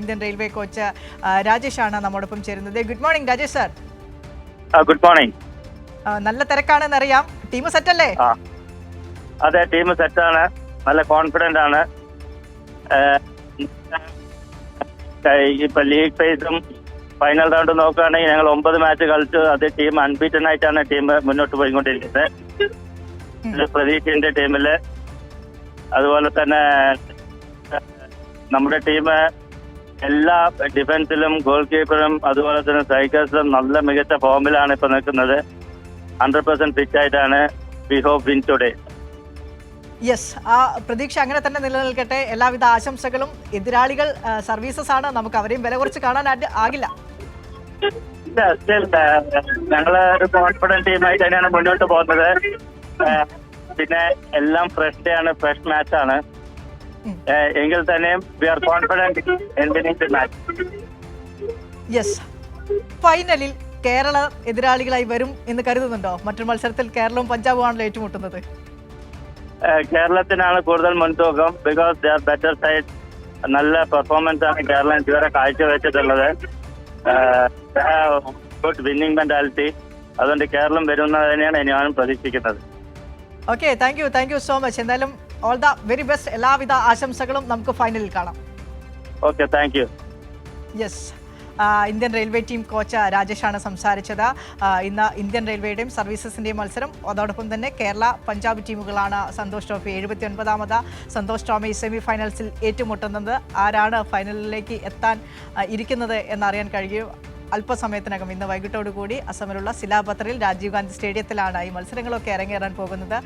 Indian railway coach രാജേഷാണ് നമ്മോടൊപ്പം ചേരുന്നത്. Good morning Rajesh sir good morning നല്ല തിരക്കാണെന്ന് അറിയാം. ടീം സെറ്റ് അല്ലേ? അതെ ടീം സെറ്റ് ആണ്. നല്ല കോൺഫിഡന്റ് ആണ്. ഇപ്പൊ ലീഗ് ഫേസും ഫൈനൽ റൗണ്ട് നോക്കുകയാണെങ്കിൽ ഞങ്ങൾ ഒമ്പത് മാച്ച് കളിച്ചു അത് ടീം അൺബീറ്റൻ ആയിട്ടാണ് ടീം മുന്നോട്ട് പോയിക്കൊണ്ടിരിക്കുന്നത്. പ്രതീക്ഷന്റെ ടീമിൽ അതുപോലെ തന്നെ നമ്മുടെ ടീം എല്ലാ ഡിഫൻസിലും ഗോൾ കീപ്പറും അതുപോലെ തന്നെ സ്ട്രൈക്കേഴ്സിലും നല്ല മികച്ച ഫോമിലാണ് ഇപ്പൊ നിൽക്കുന്നത്. ഹൺഡ്രഡ് പെർസെന്റ് ഫിറ്റ് ആയിട്ടാണ് we hope win today yes ആ പ്രതീക്ഷ അങ്ങനെ തന്നെ നിലനിൽക്കട്ടെ. എല്ലാവിധ ആശംസകളും എതിരാളികൾ സർവീസസ് ആണ്. നമുക്ക് അവരെയും വില കുറച്ച് കാണാനായിട്ട് ആകില്ല. ഞങ്ങൾ ഒരു കോൺഫിഡന്റ് ടീമായിട്ട് തന്നെയാണ് മുന്നോട്ട് പോകുന്നത്. പിന്നെ എല്ലാം ഫ്രഷ് ഡേ ആണ് ഫ്രഷ് മാച്ച് ആണ്. എങ്കിൽ തന്നെയും വി ആർ കോൺഫിഡന്റ് യെസ് ഫൈനലിൽ കേരള എതിരാളികളായി വരും എന്ന് കരുതുന്നുണ്ടോ? മറ്റൊരു മത്സരത്തിൽ കേരളവും പഞ്ചാബും ആണല്ലോ ഏറ്റുമുട്ടുന്നത്. കേരളത്തിനാണ് കൂടുതൽ മുൻതൂക്കം because they are better side നല്ല പെർഫോമൻസ് ആണ് കേരളം ഇതുവരെ കാഴ്ചവെച്ചിട്ടുള്ളത്. ഗുഡ് വിന്നിംഗ് മെന്റാലിറ്റി അതുകൊണ്ട് കേരളം വരുന്നത് തന്നെയാണ് ഞാനും പ്രതീക്ഷിക്കുന്നത്. Okay thank you thank you so much എന്തായാലും ഓൾ ദ വെരി ബെസ്റ്റ് എല്ലാവിധ ആശംസകളും നമുക്ക് ഫൈനലിൽ കാണാം. Okay thank you yes Indian railway team coach രാജേഷാണ് സംസാരിച്ചത്. ഇന്ന് ഇന്ത്യൻ റെയിൽവേയുടെയും സർവീസസിന്റെയും മത്സരം. അതോടൊപ്പം തന്നെ കേരള പഞ്ചാബ് ടീമുകളാണ് സന്തോഷ് ട്രോഫി എഴുപത്തി ഒൻപതാമത് സന്തോഷ് ട്രോഫി സെമി ഫൈനൽസിൽ ഏറ്റുമുട്ടുന്നത്. ആരാണ് ഫൈനലിലേക്ക് എത്താൻ ഇരിക്കുന്നത് എന്നറിയാൻ കഴിയും. അല്പസമയത്തിനകം ഇന്ന് വൈകിട്ടോടുകൂടി അസമിലുള്ള സിലാപത്രയിൽ രാജീവ് ഗാന്ധി സ്റ്റേഡിയത്തിലാണ് ഈ മത്സരങ്ങളൊക്കെ അരങ്ങേറാൻ പോകുന്നത്.